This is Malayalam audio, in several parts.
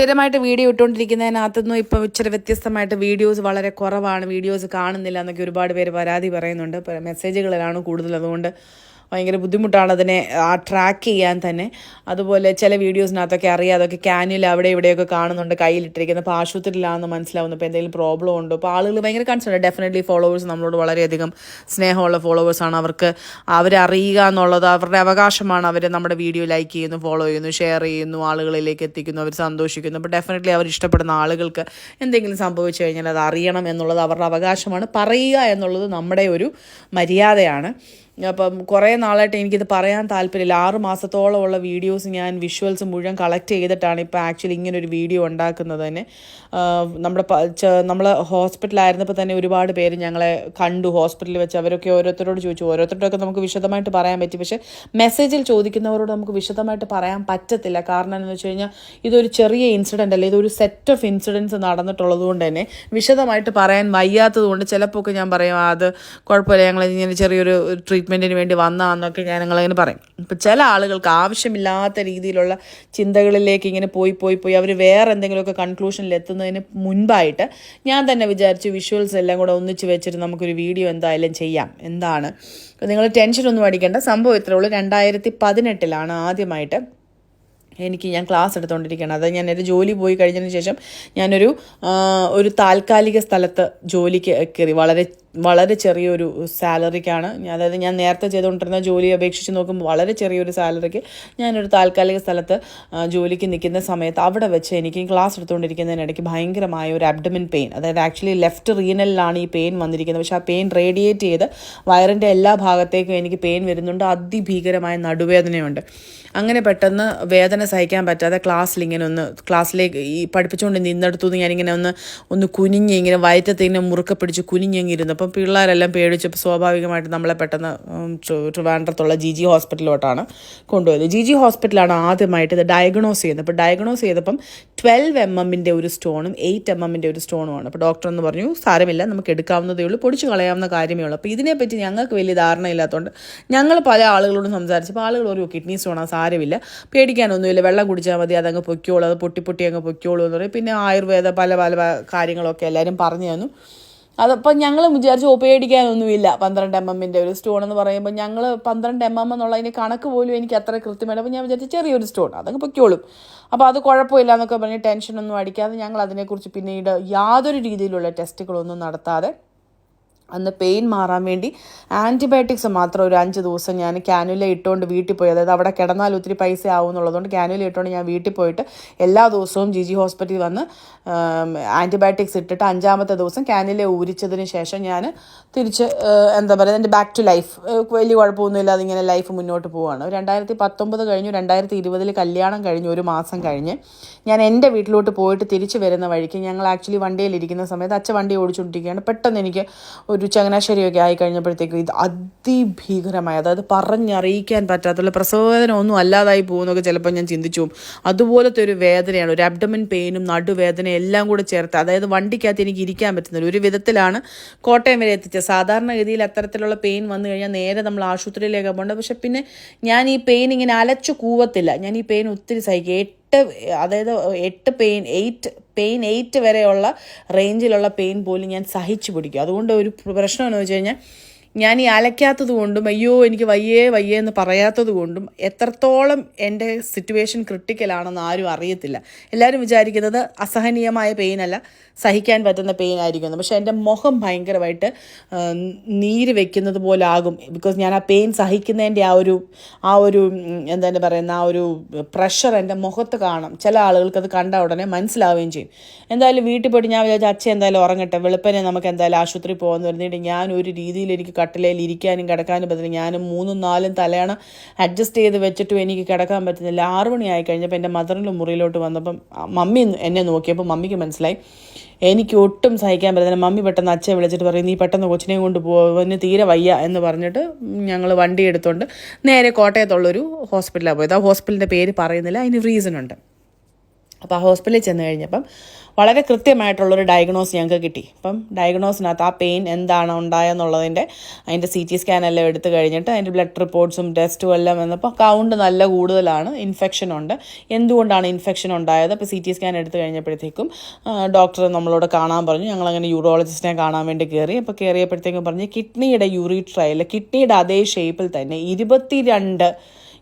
സ്ഥിരമായിട്ട് വീഡിയോ ഇട്ടുകൊണ്ടിരിക്കുന്നതിനകത്തുനിന്നും ഇപ്പോൾ ഇച്ചിരി വ്യത്യസ്തമായിട്ട് വീഡിയോസ് വളരെ കുറവാണ്. വീഡിയോസ് കാണുന്നില്ല എന്നൊക്കെ ഒരുപാട് പേര് പരാതി പറയുന്നുണ്ട്. മെസ്സേജുകളിലാണ് കൂടുതൽ. അതുകൊണ്ട് ഭയങ്കര ബുദ്ധിമുട്ടാണ് അതിനെ ആ ട്രാക്ക് ചെയ്യാൻ തന്നെ. അതുപോലെ ചില വീഡിയോസിനകത്തൊക്കെ അറിയാം അതൊക്കെ ക്യാനിൽ അവിടെ ഇവിടെയൊക്കെ കാണുന്നുണ്ട് കയ്യിലിട്ടിരിക്കുന്നത്. അപ്പോൾ ആശുപത്രിയിലാണെന്ന് മനസ്സിലാവുന്നു. ഇപ്പോൾ എന്തെങ്കിലും പ്രോബ്ലം ഉണ്ടോ? അപ്പോൾ ആളുകൾ ഭയങ്കര കൺസേൺ ഡെഫിനറ്റ്ലി ഫോളോവേഴ്സ് നമ്മളോട് വളരെയധികം സ്നേഹമുള്ള ഫോളോവേഴ്സാണ് അവർക്ക്. അവരറിയുക എന്നുള്ളത് അവരുടെ അവകാശമാണ്. അവർ നമ്മുടെ വീഡിയോ ലൈക്ക് ചെയ്യുന്നു ഫോളോ ചെയ്യുന്നു ഷെയർ ചെയ്യുന്നു ആളുകളിലേക്ക് എത്തിക്കുന്നു അവർ സന്തോഷിക്കുന്നു. അപ്പോൾ ഡെഫിനറ്റ്ലി അവർ ഇഷ്ടപ്പെടുന്ന ആളുകൾക്ക് എന്തെങ്കിലും സംഭവിച്ചു കഴിഞ്ഞാൽ അത് അറിയണം എന്നുള്ളത് അവരുടെ അവകാശമാണ്. പറയുക എന്നുള്ളത് നമ്മുടെ ഒരു മര്യാദയാണ്. അപ്പം കുറേ നാളായിട്ട് എനിക്കിത് പറയാൻ താല്പര്യമില്ല. ആറ് മാസത്തോളമുള്ള വീഡിയോസ് ഞാൻ വിഷ്വൽസ് മുഴുവൻ കളക്ട് ചെയ്തിട്ടാണ് ഇപ്പോൾ ആക്ച്വലി ഇങ്ങനെ ഒരു വീഡിയോ ഉണ്ടാക്കുന്നത് തന്നെ നമ്മുടെ നമ്മൾ ഹോസ്പിറ്റലായിരുന്നപ്പോൾ തന്നെ ഒരുപാട് പേര് ഞങ്ങളെ കണ്ടു. ഹോസ്പിറ്റലിൽ വെച്ച് അവരൊക്കെ ഓരോരുത്തരോട് ചോദിച്ചു. ഓരോരുത്തരോടൊക്കെ നമുക്ക് വിശദമായിട്ട് പറയാൻ പറ്റി. പക്ഷേ മെസ്സേജിൽ ചോദിക്കുന്നവരോട് നമുക്ക് വിശദമായിട്ട് പറയാൻ പറ്റത്തില്ല. കാരണം എന്ന് വെച്ച് കഴിഞ്ഞാൽ ഇതൊരു ചെറിയ ഇൻസിഡന്റ് അല്ല? ഇതൊരു സെറ്റ് ഓഫ് ഇൻസിഡൻസ് നടന്നിട്ടുള്ളത് കൊണ്ട് തന്നെ വിശദമായിട്ട് പറയാൻ വയ്യാത്തത് കൊണ്ട് ചിലപ്പോൾ ഒക്കെ ഞാൻ പറയാം അത് കുഴപ്പമില്ല. ഞങ്ങൾ ഇങ്ങനെ ചെറിയൊരു ട്രീറ്റ്മെന്റിന് വേണ്ടി വന്നാന്നൊക്കെ ഞാൻ നിങ്ങളങ്ങനെ പറയും. ഇപ്പം ചില ആളുകൾക്ക് ആവശ്യമില്ലാത്ത രീതിയിലുള്ള ചിന്തകളിലേക്ക് ഇങ്ങനെ പോയി പോയി പോയി അവർ വേറെ എന്തെങ്കിലുമൊക്കെ കൺക്ലൂഷനിൽ എത്തുന്നതിന് മുൻപായിട്ട് ഞാൻ തന്നെ വിചാരിച്ചു വിഷ്വൽസ് എല്ലാം കൂടെ ഒന്നിച്ച് വെച്ചിട്ട് നമുക്കൊരു വീഡിയോ എന്തായാലും ചെയ്യാം. എന്താണ്? നിങ്ങൾ ടെൻഷനൊന്നും അടിക്കേണ്ട. സംഭവം ഇത്രേ ഉള്ളൂ. രണ്ടായിരത്തി പതിനെട്ടിലാണ് ആദ്യമായിട്ട് എനിക്ക് ഞാൻ ക്ലാസ് എടുത്തുകൊണ്ടിരിക്കുകയാണ് അത് ഞാൻ എന്റെ ജോലി പോയി കഴിഞ്ഞതിന് ശേഷം ഞാനൊരു ഒരു താൽക്കാലിക സ്ഥലത്ത് ജോലിക്ക് കയറി. വളരെ വളരെ ചെറിയൊരു സാലറിക്കാണ്. അതായത് ഞാൻ നേരത്തെ ചെയ്തുകൊണ്ടിരുന്ന ജോലി അപേക്ഷിച്ച് നോക്കുമ്പോൾ വളരെ ചെറിയൊരു സാലറിക്ക് ഞാനൊരു താൽക്കാലിക സ്ഥലത്ത് ജോലിക്ക് നിൽക്കുന്ന സമയത്ത് അവിടെ വെച്ച് എനിക്ക് ക്ലാസ് എടുത്തുകൊണ്ടിരിക്കുന്നതിനിടയ്ക്ക് ഭയങ്കരമായ ഒരു അബ്ഡമിൻ പെയിൻ അതായത് ആക്ച്വലി ലെഫ്റ്റ് റീനലിലാണ് ഈ പെയിൻ വന്നിരിക്കുന്നത്. പക്ഷേ ആ പെയിൻ റേഡിയേറ്റ് ചെയ്ത് വയറിന്റെ എല്ലാ ഭാഗത്തേക്കും എനിക്ക് പെയിൻ വരുന്നുണ്ട്. അതിഭീകരമായ നടുവേദനയുണ്ട്. അങ്ങനെ പെട്ടെന്ന് വേദന സഹിക്കാൻ പറ്റാതെ ക്ലാസ്സിൽ ഇങ്ങനെ ഒന്ന് ക്ലാസ്സിലേക്ക് ഈ പഠിപ്പിച്ചുകൊണ്ട് നിന്നെടുത്തു നിന്ന് ഞാനിങ്ങനെ ഒന്ന് ഒന്ന് കുനിഞ്ഞ് ഇങ്ങനെ വയറ്റത്ത് ഇങ്ങനെ മുറുക്കെ അപ്പം പിള്ളേരെല്ലാം പേടിച്ചപ്പോൾ സ്വാഭാവികമായിട്ട് നമ്മളെ പെട്ടെന്ന് ട്രിവാൻഡ്രത്തുള്ള ജി ജി ഹോസ്പിറ്റലിലോട്ടാണ് കൊണ്ടുപോയത്. ജി ജി ഹോസ്പിറ്റലാണ് ആദ്യമായിട്ട് ഇത് ഡയഗ്നോസ് ചെയ്യുന്നത്. അപ്പോൾ ഡയഗ്നോസ് ചെയ്തപ്പം ട്വൽവ് എം എമ്മിന്റെ ഒരു സ്റ്റോണും എയ്റ്റ് എം എമ്മിന്റെ ഒരു സ്റ്റോണും ആണ് അപ്പോൾ ഡോക്ടർ എന്ന് പറഞ്ഞു സാരമില്ല നമുക്ക് എടുക്കാവുന്നതേ ഉള്ളൂ പൊടിച്ച് കളയാവുന്ന കാര്യമേ ഉള്ളൂ. അപ്പോൾ ഇതിനെപ്പറ്റി ഞങ്ങൾക്ക് വലിയ ധാരണയില്ലാത്തതുകൊണ്ട് ഞങ്ങൾ പല ആളുകളോടും സംസാരിച്ചപ്പോൾ ആളുകൾ ഒരു കിഡ്നി സ്റ്റോണാ സാരമില്ല പേടിക്കാനൊന്നുമില്ല വെള്ളം കുടിച്ചാൽ മതി അതങ്ങ് പൊയ്ക്കോളൂ അത് പൊട്ടി പൊട്ടി അങ്ങ് പൊയ്ക്കോളൂ എന്ന് പറയും. പിന്നെ ആയുർവേദ പല പല കാര്യങ്ങളൊക്കെ എല്ലാവരും പറഞ്ഞു തന്നു. അതപ്പം ഞങ്ങൾ വിചാരിച്ചു ഓ പേടിക്കാനൊന്നുമില്ല പന്ത്രണ്ട് എം എമ്മിന്റെ ഒരു സ്റ്റോൺ എന്ന് പറയുമ്പോൾ ഞങ്ങൾ പന്ത്രണ്ട് എം എം എന്നുള്ളതിന് കണക്ക് പോലും എനിക്ക് അത്ര കൃത്യമായിട്ട് അപ്പോൾ ഞാൻ വിചാരിച്ചു ചെറിയൊരു സ്റ്റോൺ അതങ്ങ് പൊയ്ക്കോളും. അപ്പോൾ അത് കുഴപ്പമില്ല എന്നൊക്കെ പറഞ്ഞ് ടെൻഷനൊന്നും അടിക്കാതെ ഞങ്ങൾ അതിനെക്കുറിച്ച് പിന്നീട് യാതൊരു രീതിയിലുള്ള ടെസ്റ്റുകളൊന്നും നടത്താതെ അന്ന് പെയിൻ മാറാൻ വേണ്ടി ആന്റിബയോട്ടിക്സ് മാത്രം ഒരു അഞ്ച് ദിവസം ഞാൻ ക്യാനുല ഇട്ടുകൊണ്ട് വീട്ടിൽ പോയി. അതായത് അവിടെ കിടന്നാൽ ഒത്തിരി പൈസ ആവും എന്നുള്ളതുകൊണ്ട് ക്യാനുല ഇട്ടുകൊണ്ട് ഞാൻ വീട്ടിൽ പോയിട്ട് എല്ലാ ദിവസവും ജി ജി ഹോസ്പിറ്റലിൽ വന്ന് ആന്റിബയോട്ടിക്സ് ഇട്ടിട്ട് അഞ്ചാമത്തെ ദിവസം ക്യാനുല ഊരിച്ചതിന് ശേഷം ഞാൻ തിരിച്ച് എന്താ പറയുക എന്റെ ബാക്ക് ടു ലൈഫ് വലിയ കുഴപ്പമൊന്നുമില്ലാതെ ഇങ്ങനെ ലൈഫ് മുന്നോട്ട് പോവുകയാണ് രണ്ടായിരത്തി പത്തൊമ്പത് കഴിഞ്ഞു രണ്ടായിരത്തി ഇരുപതിൽ കല്യാണം കഴിഞ്ഞു ഒരു മാസം കഴിഞ്ഞ് ഞാൻ എന്റെ വീട്ടിലോട്ട് പോയിട്ട് തിരിച്ച് വരുന്ന വഴിക്ക് ഞങ്ങൾ ആക്ച്വലി വണ്ടിയിലിരിക്കുന്ന സമയത്ത് അച്ഛൻ വണ്ടി ഓടിച്ചുകൊണ്ടിരിക്കുകയാണ്. പെട്ടെന്ന് എനിക്ക് ഒരു ചങ്ങനാശ്ശേരിയൊക്കെ ആയി കഴിഞ്ഞപ്പോഴത്തേക്കും ഇത് അതിഭീകരമായ അതായത് പറഞ്ഞറിയിക്കാൻ പറ്റാത്തുള്ള പ്രസവവേദന ഒന്നും അല്ലാതായി പോകുന്നൊക്കെ ചിലപ്പോൾ ഞാൻ ചിന്തിച്ചു. അതുപോലത്തെ ഒരു വേദനയാണ് ഒരു അബ്ഡമൻ പെയിനും നടുവേദനയും എല്ലാം കൂടെ ചേർത്ത് അതായത് വണ്ടിക്കകത്ത് എനിക്ക് ഇരിക്കാൻ പറ്റുന്നില്ല. ഒരു വിധത്തിലാണ് കോട്ടയം വരെ എത്തിച്ചത്. സാധാരണഗതിയിൽ അത്തരത്തിലുള്ള പെയിൻ വന്നു കഴിഞ്ഞാൽ നേരെ നമ്മൾ ആശുപത്രിയിലേക്ക് പോകേണ്ടത്. പക്ഷെ പിന്നെ ഞാൻ ഈ പെയിൻ ഇങ്ങനെ അലച്ചു കൂവത്തില്ല. ഞാൻ ഈ പെയിൻ ഒത്തിരി സഹിക്കും. എട്ട് അതായത് എട്ട് പെയിൻ എയ്റ്റ് പെയിൻ എയ്റ്റ് വരെയുള്ള റേഞ്ചിലുള്ള പെയിൻ പോലും ഞാൻ സഹിച്ചു പിടിക്കും. അതുകൊണ്ട് ഒരു പ്രശ്നം എന്ന് വെച്ച് കഴിഞ്ഞാൽ ഞാൻ ഈ അലയ്ക്കാത്തത് കൊണ്ടും അയ്യോ എനിക്ക് വയ്യേ വയ്യേ എന്ന് പറയാത്തത് കൊണ്ടും എത്രത്തോളം എന്റെ സിറ്റുവേഷൻ ക്രിട്ടിക്കലാണെന്ന് ആരും അറിയത്തില്ല. എല്ലാവരും വിചാരിക്കുന്നത് അസഹനീയമായ പെയിനല്ല സഹിക്കാൻ പറ്റുന്ന പെയിൻ ആയിരിക്കും പക്ഷേ എന്റെ മുഖം ഭയങ്കരമായിട്ട് നീര് വെക്കുന്നത് പോലെ ആകും ബിക്കോസ് ഞാൻ ആ പെയിൻ സഹിക്കുന്നതിന്റെ ആ ഒരു ആ ഒരു എന്താണ് പറയുന്ന ആ ഒരു പ്രഷർ എന്റെ മുഖത്ത് കാണും. ചില ആളുകൾക്ക് അത് കണ്ട ഉടനെ മനസ്സിലാവുകയും ചെയ്യും. എന്തായാലും വീട്ടിൽ പോയിട്ട് ഞാൻ വിചാരിച്ചു അച്ഛൻ എന്തായാലും ഉറങ്ങട്ടെ വെളുപ്പനെ നമുക്ക് എന്തായാലും ആശുപത്രി പോകാമെന്ന് പറഞ്ഞിട്ട് ഞാൻ ഒരു രീതിയിൽ എനിക്ക് കട്ടിലയിൽ ഇരിക്കാനും കിടക്കാനും പറ്റില്ല ഞാനും മൂന്നും നാലും തലയാണ് അഡ്ജസ്റ്റ് ചെയ്ത് വെച്ചിട്ടും എനിക്ക് കിടക്കാൻ പറ്റുന്നില്ല. ആറ് മണിയായി കഴിഞ്ഞപ്പോൾ എന്റെ മദറിന്റെ മുറിയിലോട്ട് വന്നപ്പം മമ്മി എന്നെ നോക്കിയപ്പോൾ മമ്മിക്ക് മനസ്സിലായി. എനിക്ക് ഒട്ടും സഹിക്കാൻ പറ്റുന്നില്ല മമ്മി പെട്ടെന്ന് അച്ഛനെ വിളിച്ചിട്ട് പറയും നീ പെട്ടെന്ന് കൊച്ചിനെ കൊണ്ട് പോകുന്നതിന് തീരെ വയ്യ എന്ന് പറഞ്ഞിട്ട് ഞങ്ങൾ വണ്ടി എടുത്തുകൊണ്ട് നേരെ കോട്ടയത്തുള്ളൊരു ഹോസ്പിറ്റലാണ് പോയത്. ആ ഹോസ്പിറ്റലിന്റെ പേര് പറയുന്നില്ല അതിന് റീസൺ ഉണ്ട്. അപ്പോൾ ആ ഹോസ്പിറ്റലിൽ ചെന്ന് കഴിഞ്ഞപ്പം വളരെ കൃത്യമായിട്ടുള്ളൊരു ഡയഗ്നോസ് ഞങ്ങൾക്ക് കിട്ടി. അപ്പം ഡയഗ്നോസിനകത്ത് ആ പെയിൻ എന്താണ് ഉണ്ടായെന്നുള്ളതിന്റെ അതിന്റെ സി ടി സ്കാൻ എല്ലാം എടുത്ത് കഴിഞ്ഞിട്ട് അതിന്റെ ബ്ലഡ് റിപ്പോർട്ട്സും ടെസ്റ്റും എല്ലാം വന്നപ്പോൾ കൗണ്ട് നല്ല കൂടുതലാണ്. ഇൻഫെക്ഷൻ ഉണ്ട്. എന്തുകൊണ്ടാണ് ഇൻഫെക്ഷൻ ഉണ്ടായത്? അപ്പോൾ സി ടി സ്കാൻ എടുത്തു കഴിഞ്ഞപ്പോഴത്തേക്കും ഡോക്ടർ നമ്മളോട് കാണാൻ പറഞ്ഞു. ഞങ്ങളങ്ങനെ യൂറോളജിസ്റ്റിനെ കാണാൻ വേണ്ടി കയറി. അപ്പോൾ കയറിയപ്പോഴത്തേക്കും പറഞ്ഞ് കിഡ്നിയുടെ യൂറി കിഡ്നിയുടെ അതേ ഷേപ്പിൽ തന്നെ ഇരുപത്തിരണ്ട്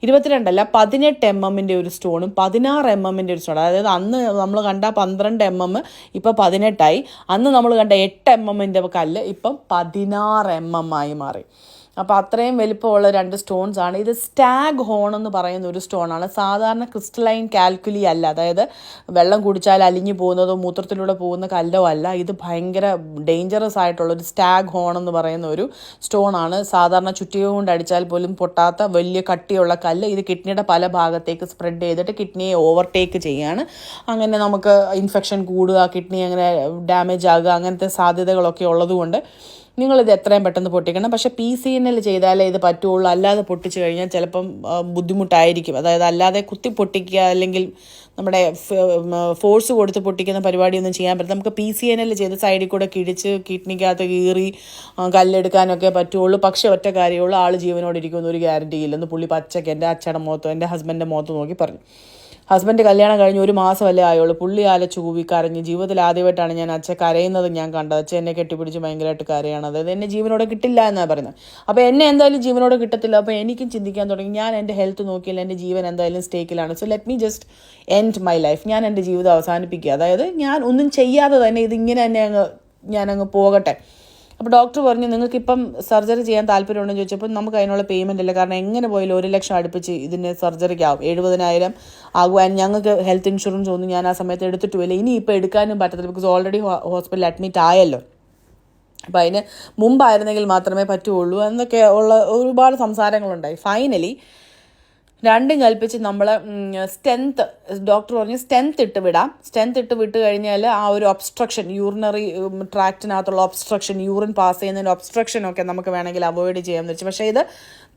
ഇരുപത്തിരണ്ടല്ല പതിനെട്ട് എം എമ്മിന്റെ ഒരു സ്റ്റോണും പതിനാറ് എം എമ്മിന്റെ ഒരു സ്റ്റോൺ അതായത് അന്ന് നമ്മൾ കണ്ട പന്ത്രണ്ട് എം എം ഇപ്പം പതിനെട്ടായി. അന്ന് നമ്മൾ കണ്ട എട്ട് എം എമ്മിന്റെ കല്ല് ഇപ്പം പതിനാറ് എം എം ആയി മാറി. അപ്പോൾ അത്രയും വലിപ്പമുള്ള രണ്ട് സ്റ്റോൺസ് ആണ്. ഇത് സ്റ്റാഗ് ഹോൺ എന്ന് പറയുന്ന ഒരു സ്റ്റോണാണ് സാധാരണ ക്രിസ്റ്റലൈൻ കാൽക്കുലി അല്ല. അതായത് വെള്ളം കുടിച്ചാൽ അലിഞ്ഞു പോകുന്നതോ മൂത്രത്തിലൂടെ പോകുന്ന കല്ലോ അല്ല. ഇത് ഭയങ്കര ഡേഞ്ചറസ് ആയിട്ടുള്ള ഒരു സ്റ്റാഗ് ഹോൺ എന്ന് പറയുന്ന ഒരു സ്റ്റോണാണ് സാധാരണ ചുറ്റിക കൊണ്ട് അടിച്ചാൽ പോലും പൊട്ടാത്ത വലിയ കട്ടിയുള്ള കല്ല് ഇത് കിഡ്നിയുടെ പല ഭാഗത്തേക്ക് സ്പ്രെഡ് ചെയ്തിട്ട് കിഡ്നിയെ ഓവർടേക്ക് ചെയ്യുകയാണ് അങ്ങനെ നമുക്ക് ഇൻഫെക്ഷൻ കൂടുക കിഡ്നി അങ്ങനെ ഡാമേജ് ആകുക അങ്ങനത്തെ സാധ്യതകളൊക്കെ ഉള്ളതുകൊണ്ട് നിങ്ങളിത് എത്രയും പെട്ടെന്ന് പൊട്ടിക്കണം. പക്ഷേ പി സി എൻ എൽ ചെയ്താലേ ഇത് പറ്റുള്ളൂ. അല്ലാതെ പൊട്ടിച്ചു കഴിഞ്ഞാൽ ചിലപ്പം ബുദ്ധിമുട്ടായിരിക്കും. അതായത് അല്ലാതെ കുത്തി പൊട്ടിക്കുക അല്ലെങ്കിൽ നമ്മുടെ ഫോഴ്സ് കൊടുത്ത് പൊട്ടിക്കുന്ന പരിപാടിയൊന്നും ചെയ്യാൻ പറ്റില്ല. നമുക്ക് പി സി എൻ എൽ ചെയ്ത് സൈഡിൽ കൂടെ കിഴിച്ച് കിഡ്നിക്കകത്ത് കീറി കല്ലെടുക്കാനൊക്കെ പറ്റുള്ളൂ. പക്ഷേ ഒറ്റ കാര്യമുള്ളൂ. ആൾ ജീവനോട് ഇരിക്കുമെന്ന് ഒരു ഗ്യാരണ്ടി ഇല്ലെന്ന് പുള്ളി പച്ചയ്ക്ക് എന്റെ അച്ഛന്റെ മുഖത്തോ എന്റെ ഹസ്ബൻഡിന്റെ മുഖത്തോ നോക്കി പറഞ്ഞു. ഹസ്ബൻഡ് കല്യാണം കഴിഞ്ഞ് ഒരു മാസമല്ലേ ആയുള്ളൂ. പുള്ളി ആലച്ചു കൂവി കരഞ്ഞ് ജീവിതത്തിൽ ആദ്യമായിട്ടാണ് ഞാൻ അച്ഛൻ കരയുന്നത് ഞാൻ കണ്ടത്. അച്ഛൻ എന്നെ കെട്ടിപ്പിടിച്ച് ഭയങ്കരമായിട്ട് കരയാണ്. അതായത് എന്നെ ജീവനോടെ കിട്ടില്ല എന്നാണ് പറയുന്നത്. അപ്പോൾ എന്നെ എന്തായാലും ജീവനോടെ കിട്ടത്തില്ല. അപ്പോൾ എനിക്കും ചിന്തിക്കാൻ തുടങ്ങി. ഞാൻ എന്റെ ഹെൽത്ത് നോക്കിയില്ല എന്റെ ജീവൻ എന്തായാലും സ്റ്റേക്കിലാണ് so let me just end my life ഞാൻ എന്റെ ജീവിതം അവസാനിപ്പിക്കുക. അതായത് ഞാൻ ഒന്നും ചെയ്യാതെ തന്നെ ഇതിങ്ങനെ തന്നെ അങ്ങ് ഞാനങ്ങ് പോകട്ടെ. അപ്പോൾ ഡോക്ടർ പറഞ്ഞു നിങ്ങൾക്ക് ഇപ്പം സർജറി ചെയ്യാൻ താല്പര്യമുണ്ടെന്ന് ചോദിച്ചപ്പോൾ നമുക്ക് അതിനുള്ള പേയ്മെന്റ് ഇല്ല. കാരണം എങ്ങനെ പോയാലും ഒരു ലക്ഷം അടുപ്പിച്ച് ഇതിന് സർജറിക്ക് ആവും എഴുപതിനായിരം ആകുവാൻ ഞങ്ങൾക്ക് ഹെൽത്ത് ഇൻഷുറൻസ് ഒന്നും ഞാൻ ആ സമയത്ത് എടുത്തിട്ടുമില്ല. ഇനി ഇപ്പോൾ എടുക്കാനും പറ്റത്തില്ല. ബിക്കോസ് ഓൾറെഡി ഹോസ്പിറ്റലിൽ അഡ്മിറ്റ് ആയല്ലോ. അപ്പോൾ അതിന് മുമ്പായിരുന്നെങ്കിൽ മാത്രമേ പറ്റുള്ളൂ. എന്നൊക്കെ ഉള്ള ഒരുപാട് സംസാരങ്ങളുണ്ടായി. ഫൈനലി രണ്ടും കൽപ്പിച്ച് നമ്മൾ സ്റ്റെൻത്ത് ഡോക്ടർ പറഞ്ഞ് സ്റ്റെൻത്ത് ഇട്ട് വിടാം. സ്റ്റെൻത്ത് ഇട്ട് വിട്ട് കഴിഞ്ഞാൽ ആ ഒരു ഒബ്സ്ട്രക്ഷൻ യൂറിനറി ട്രാക്റ്റിനകത്തുള്ള ഒബ്സ്ട്രക്ഷൻ യൂറിൻ പാസ് ചെയ്യുന്നതിന്റെ ഒബ്സ്ട്രക്ഷൻ ഒക്കെ നമുക്ക് വേണമെങ്കിൽ അവോയ്ഡ് ചെയ്യാമെന്ന് വെച്ചു. പക്ഷേ ഇത്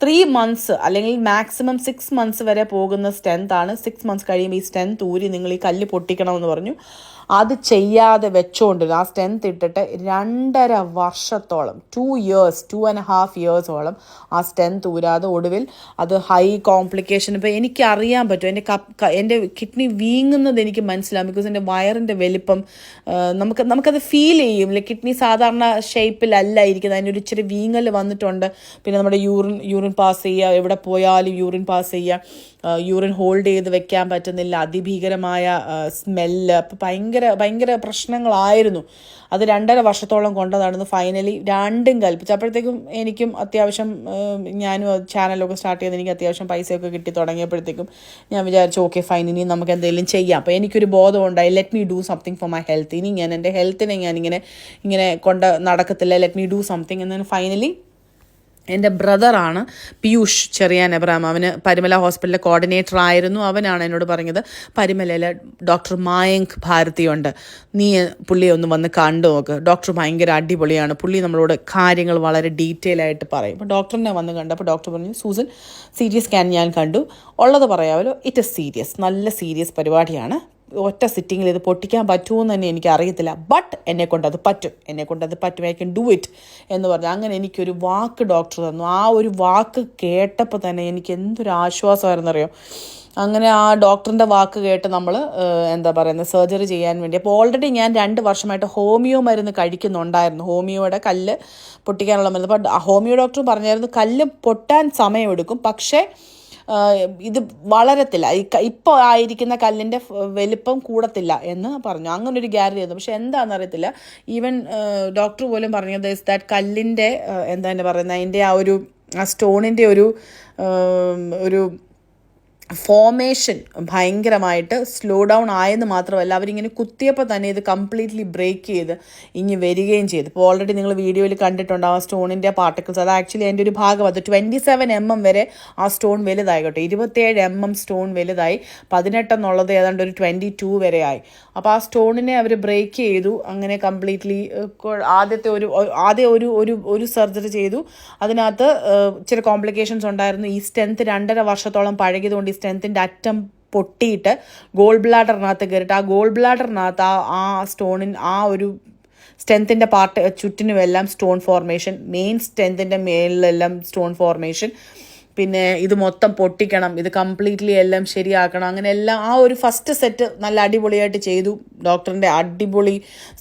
ത്രീ മന്ത്സ് അല്ലെങ്കിൽ മാക്സിമം സിക്സ് മന്ത്സ് വരെ പോകുന്ന സ്റ്റെൻത്ത് ആണ്. സിക്സ് മന്ത്സ് കഴിയുമ്പോൾ ഈ സ്റ്റെൻത്ത് ഊരി നിങ്ങൾ ഈ കല്ല് പൊട്ടിക്കണമെന്ന് പറഞ്ഞു. അത് ചെയ്യാതെ വെച്ചുകൊണ്ടിരുന്നു ആ സ്ട്രെങ്ത് ഇട്ടിട്ട് രണ്ടര വർഷത്തോളം two years two and half ഇയേഴ്സോളം ആ സ്ട്രെങ്ത് ഊരാതെ ഒടുവിൽ അത് ഹൈ കോംപ്ലിക്കേഷൻ ഇപ്പോൾ എനിക്ക് അറിയാൻ പറ്റും എന്റെ കപ്പ് എന്റെ കിഡ്നി വീങ്ങുന്നത് എനിക്ക് മനസ്സിലാവും. ബിക്കോസ് എന്റെ വയറിന്റെ വലിപ്പം നമുക്ക് നമുക്കത് ഫീൽ ചെയ്യും. ലൈക്ക് കിഡ്നി സാധാരണ ഷേപ്പിലല്ല ഇരിക്കുന്നത്. ഒരു ഇച്ചിരി വീങ്ങൽ വന്നിട്ടുണ്ട്. പിന്നെ നമ്മുടെ യൂറിൻ യൂറിൻ പാസ് ചെയ്യുക എവിടെ പോയാലും യൂറിൻ പാസ് ചെയ്യുക യൂറിൻ ഹോൾഡ് ചെയ്ത് വെക്കാൻ പറ്റുന്നില്ല. അതിഭീകരമായ സ്മെല്ല് അപ്പം ഭയങ്കര ഭയങ്കര ഭയങ്കര പ്രശ്നങ്ങളായിരുന്നു. അത് രണ്ടര വർഷത്തോളം കൊണ്ട് ഫൈനലി രണ്ടും കൽപ്പിച്ചു. അപ്പോഴത്തേക്കും എനിക്കും അത്യാവശ്യം ഞാനും ചാനലൊക്കെ സ്റ്റാർട്ട് ചെയ്ത് എനിക്ക് അത്യാവശ്യം പൈസയൊക്കെ കിട്ടി തുടങ്ങിയപ്പോഴത്തേക്കും ഞാൻ വിചാരിച്ചു ഓക്കെ ഫൈൻ ഇനി നമുക്ക് എന്തെങ്കിലും ചെയ്യാം. അപ്പോൾ എനിക്കൊരു ബോധം ഉണ്ടായി let me do something for my health ഇനി ഞാൻ എന്റെ ഹെൽത്തിനെ ഞാനിങ്ങനെ ഇങ്ങനെ കൊണ്ട് നടക്കത്തില്ല. ലെറ്റ് മീ ഡു സംതിങ് എന്നാൽ ഫൈനലി എന്റെ ബ്രദറാണ് പീയൂഷ് ചെറിയാൻ എബ്രഹാം. അവന് പരിമല ഹോസ്പിറ്റലിലെ കോർഡിനേറ്റർ ആയിരുന്നു. അവനാണ് എന്നോട് പറഞ്ഞത് പരിമലയിലെ ഡോക്ടർ മായങ്ക് ഭാരതിയുണ്ട്. നീ പുള്ളിയെ ഒന്ന് വന്ന് കണ്ടു നോക്ക്. ഡോക്ടർ ഭയങ്കര അടിപൊളിയാണ്. പുള്ളി നമ്മളോട് കാര്യങ്ങൾ വളരെ ഡീറ്റെയിൽ ആയിട്ട് പറയും. അപ്പോൾ ഡോക്ടറിനെ വന്ന് കണ്ടപ്പോൾ ഡോക്ടർ പറഞ്ഞു സൂസൻ സി ടി സ്കാൻ ഞാൻ കണ്ടു. ഉള്ളത് പറയാമല്ലോ ഇറ്റ് ഇസ് സീരിയസ് നല്ല സീരിയസ് പരിപാടിയാണ്. ഒറ്റ സിറ്റിങ്ങിൽ ഇത് പൊട്ടിക്കാൻ പറ്റുമെന്ന് തന്നെ എനിക്ക് അറിയത്തില്ല ബട്ട് എന്നെ അത് പറ്റും. എന്നെ അത് പറ്റും. ഐ കൻ ഡു ഇറ്റ് എന്ന് പറഞ്ഞു. അങ്ങനെ എനിക്കൊരു വാക്ക് ഡോക്ടർ തന്നു. ആ ഒരു വാക്ക് കേട്ടപ്പോൾ തന്നെ എനിക്ക് എന്തൊരു ആശ്വാസമായിരുന്നു അറിയോ അങ്ങനെ ആ ഡോക്ടറിന്റെ വാക്ക് കേട്ട് നമ്മൾ എന്താ പറയുന്നത് സർജറി ചെയ്യാൻ വേണ്ടി. അപ്പോൾ ഓൾറെഡി ഞാൻ രണ്ട് വർഷമായിട്ട് ഹോമിയോ മരുന്ന് കഴിക്കുന്നുണ്ടായിരുന്നു. ഹോമിയോയുടെ കല്ല് പൊട്ടിക്കാനുള്ള മരുന്ന്. അപ്പോൾ ഹോമിയോ ഡോക്ടർ പറഞ്ഞായിരുന്നു കല്ല് പൊട്ടാൻ സമയമെടുക്കും. പക്ഷേ ഇത് വളരത്തില്ല. ഇപ്പോൾ ആയിരിക്കുന്ന കല്ലിന്റെ വലിപ്പം കൂടത്തില്ല എന്ന് പറഞ്ഞു. അങ്ങനെ ഒരു ഗ്യാരണ്ടി തന്നു പക്ഷെ എന്താണെന്ന് അറിയത്തില്ല ഈവൻ ഡോക്ടർ പോലും പറഞ്ഞത് ഇസ് ദാറ്റ് കല്ലിന്റെ എന്താ പറയുന്നത് അതിന്റെ ആ ഒരു ആ സ്റ്റോണിന്റെ ഒരു ഒരു ഫോമേഷൻ ഭയങ്കരമായിട്ട് സ്ലോ ഡൗൺ ആയെന്ന് മാത്രമല്ല അവരിങ്ങനെ കുത്തിയപ്പോൾ തന്നെ ഇത് കംപ്ലീറ്റ്ലി ബ്രേക്ക് ചെയ്ത് ഇനി വരികയും ചെയ്തു. ഇപ്പോൾ ഓൾറെഡി നിങ്ങൾ വീഡിയോയിൽ കണ്ടിട്ടുണ്ട് ആ സ്റ്റോണിന്റെ പാർട്ടിക്കിൾസ് അത് ആക്ച്വലി അതിന്റെ ഒരു ഭാഗം അത് ട്വന്റി സെവൻ എം എം വരെ ആ സ്റ്റോൺ വലുതായി കേട്ടോ ഇരുപത്തേഴ് എം എം സ്റ്റോൺ വലുതായി പതിനെട്ടെന്നുള്ളത് ഏതാണ്ട് ഒരു ട്വന്റി ടു വരെ ആയി. അപ്പോൾ ആ സ്റ്റോണിനെ അവർ ബ്രേക്ക് ചെയ്തു. അങ്ങനെ കംപ്ലീറ്റ്ലി ആദ്യത്തെ ഒരു ആദ്യ ഒരു ഒരു ഒരു സർജറി ചെയ്തു. അതിനകത്ത് ചില കോംപ്ലിക്കേഷൻസ് ഉണ്ടായിരുന്നു. ഈ സ്റ്റെൻത്ത് രണ്ടര വർഷത്തോളം പഴകിയതുകൊണ്ട് ഈ സ്റ്റെൻത്തിന്റെ അറ്റം പൊട്ടിയിട്ട് ഗോൾ ബ്ലാഡറിനകത്ത് കയറിയിട്ട് ആ ഗോൾ ബ്ലാഡറിനകത്ത് ആ ആ സ്റ്റോണിൻ ആ ഒരു സ്ട്രെങ്ത്തിന്റെ പാർട്ട് ചുറ്റിനും എല്ലാം സ്റ്റോൺ ഫോർമേഷൻ മെയിൻ സ്ട്രെങ്ത്തിന്റെ മേളിലെല്ലാം സ്റ്റോൺ ഫോർമേഷൻ പിന്നെ ഇത് മൊത്തം പൊട്ടിക്കണം ഇത് കംപ്ലീറ്റ്ലി എല്ലാം ശരിയാക്കണം അങ്ങനെ എല്ലാം ആ ഒരു ഫസ്റ്റ് സെറ്റ് നല്ല അടിപൊളിയായിട്ട് ചെയ്തു. ഡോക്ടറിന്റെ അടിപൊളി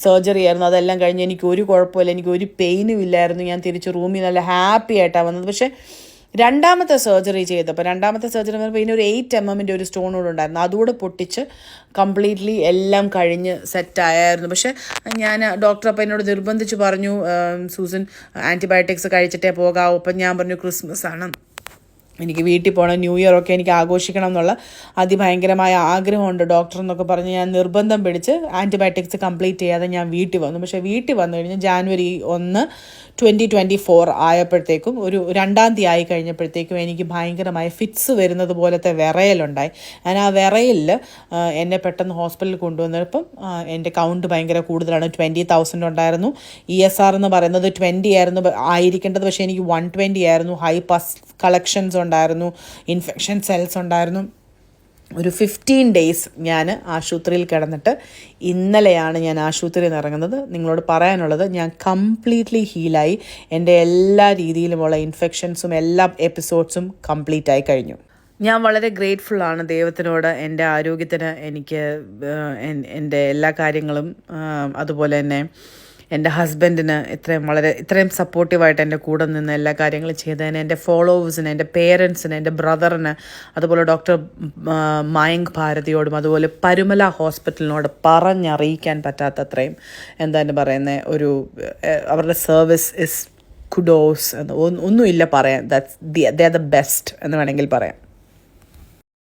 സർജറി ആയിരുന്നു. അതെല്ലാം കഴിഞ്ഞ് എനിക്ക് ഒരു കുഴപ്പമില്ല എനിക്ക് ഒരു പെയിനും ഇല്ലായിരുന്നു. ഞാൻ തിരിച്ച് റൂമിൽ നല്ല ഹാപ്പി ആയിട്ടാണ് വന്നത്. പക്ഷേ രണ്ടാമത്തെ സർജറി ചെയ്തപ്പോൾ രണ്ടാമത്തെ സർജറി പറയുമ്പോൾ ഇതിന് ഒരു എയ്റ്റ് എം എമ്മിന്റെ ഒരു സ്റ്റോൺ കൂടെ ഉണ്ടായിരുന്നു. അതുകൂടെ പൊട്ടിച്ച് കംപ്ലീറ്റ്ലി എല്ലാം കഴിഞ്ഞ് സെറ്റായായിരുന്നു പക്ഷേ ഞാൻ ഡോക്ടർ അപ്പം എന്നോട് നിർബന്ധിച്ച് പറഞ്ഞു സൂസൻ ആന്റിബയോട്ടിക്സ് കഴിച്ചിട്ടേ പോകാവൂ. അപ്പം ഞാൻ പറഞ്ഞു ക്രിസ്മസ് ആണ്. എനിക്ക് വീട്ടിൽ പോകണം ന്യൂ ഇയർ ഒക്കെ എനിക്ക് ആഘോഷിക്കണം എന്നുള്ള അതിഭയങ്കരമായ ആഗ്രഹമുണ്ട് ഡോക്ടർ എന്നൊക്കെ പറഞ്ഞ് ഞാൻ നിർബന്ധം പിടിച്ച് ആന്റിബയോട്ടിക്സ് കംപ്ലീറ്റ് ചെയ്യാതെ ഞാൻ വീട്ടിൽ വന്നു. പക്ഷേ വീട്ടിൽ വന്നു കഴിഞ്ഞാൽ ജാനുവരി ഒന്ന് ട്വന്റി ട്വന്റി ഫോർ ആയപ്പോഴത്തേക്കും ഒരു രണ്ടാം തീയതി ആയി കഴിഞ്ഞപ്പോഴത്തേക്കും എനിക്ക് ഭയങ്കരമായ ഫിറ്റ്സ് വരുന്നത് പോലത്തെ വിറയലുണ്ടായി. ഞാൻ ആ വിറയിൽ എന്നെ പെട്ടെന്ന് ഹോസ്പിറ്റലിൽ കൊണ്ടുവന്നപ്പം എന്റെ കൗണ്ട് ഭയങ്കര കൂടുതലാണ്. ട്വന്റി തൗസൻഡ് ഉണ്ടായിരുന്നു. ഇ എസ് ആർ എന്ന് പറയുന്നത് ട്വന്റി ആയിരുന്നു ആയിരിക്കേണ്ടത്. പക്ഷേ എനിക്ക് വൺ ട്വന്റി ആയിരുന്നു. ഹൈ പസ് കളക്ഷൻസ് ഉണ്ടായിരുന്നു. ഇൻഫെക്ഷൻ സെൽസ് ഉണ്ടായിരുന്നു. ഒരു ഫിഫ്റ്റീൻ ഡേയ്സ് ഞാൻ ആശുപത്രിയിൽ കിടന്നിട്ട് ഇന്നലെയാണ് ഞാൻ ആശുപത്രിയിൽ നിന്ന് ഇറങ്ങുന്നത്. നിങ്ങളോട് പറയാനുള്ളത് ഞാൻ കംപ്ലീറ്റ്ലി ഹീലായി എന്റെ എല്ലാ രീതിയിലുമുള്ള ഇൻഫെക്ഷൻസും എല്ലാ എപ്പിസോഡ്സും കംപ്ലീറ്റ് ആയി കഴിഞ്ഞു. ഞാൻ വളരെ ഗ്രേറ്റ്ഫുൾ ആണ് ദൈവത്തിനോട്. എന്റെ ആരോഗ്യത്തിന് എനിക്ക് എന്റെ എല്ലാ കാര്യങ്ങളും അതുപോലെ തന്നെ എന്റെ ഹസ്ബൻഡിന് ഇത്രയും വളരെ ഇത്രയും സപ്പോർട്ടീവായിട്ട് എന്റെ കൂടെ നിന്ന് എല്ലാ കാര്യങ്ങളും ചെയ്തതിന് എന്റെ ഫോളോവേഴ്സിന് എന്റെ പേരൻസിന് എന്റെ ബ്രദറിന് അതുപോലെ ഡോക്ടർ മായങ്ക് ഭാരതിയോടും അതുപോലെ പരുമല ഹോസ്പിറ്റലിനോട് പറഞ്ഞറിയിക്കാൻ പറ്റാത്തത്രയും എന്താണ് പറയുന്നത് ഒരു അവരുടെ സർവീസ് ഇസ് കുഡോസ് എന്ന് ഒന്നും- ഒന്നുമില്ല പറയാൻ. ദാറ്റ്സ് ദി ദ ബെസ്റ്റ് എന്ന് വേണമെങ്കിൽ പറയാം.